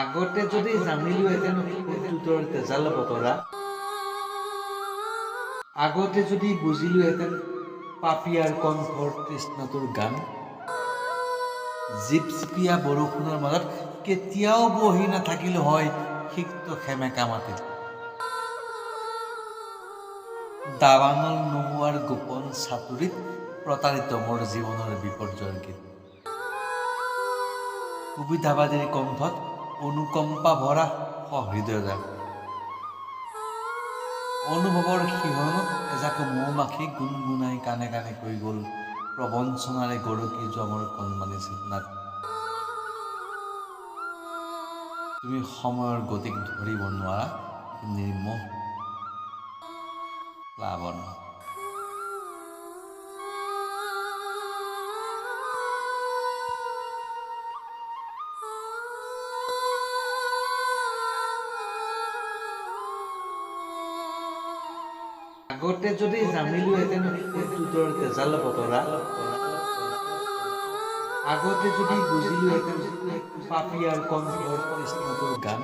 আগতে যদি জানিলো জানিলোহেঁতেন তোৰ তেজাল বতৰা আগতে যদি বুজিলোহেঁতেন পাপিয়াৰ কণ্ঠৰ তৃষ্ণাটোৰ গান। জিপচিপীয়া বৰষুণৰ মাজত কেতিয়াও বহি নাথাকিলো হয়, সিক্ত সেমেকা মাটিত। দাবানল নোহোৱাৰ গোপন চাতুৰিত প্ৰতাৰিত মোৰ জীৱনৰ বিপৰ্যয়ৰ গীত। সুবিধাবাদীৰ কণ্ঠত অনুকম্পা ভৰা সহৃদয়তা অনুভৱৰ শিহৰণত এজাক মৌ মাখি গুণগুণাই কাণে কাণে কৈ গ'ল প্ৰবঞ্চনাৰে গৰকি যোৱা মোৰ কণমানি চেতনাত তুমি সময়ৰ গতিক ধৰিব নোৱাৰা নিৰ্মোহ প্লাৱন। আগতে যদি জানিলোহেঁতেন তোৰ তেজাল বতৰা, আগতে যদি বুজিলোহেঁতেন পাপিয়াৰ কণ্ঠৰ কৃষ্ণটোৰ গান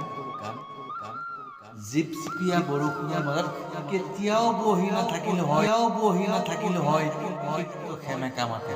জিপচিপীয়া বৰষুণৰ মাজত কেতিয়াও বহি নাথাকিলো হয় বহি নাথাকিলো হয় সেমেকা মাতে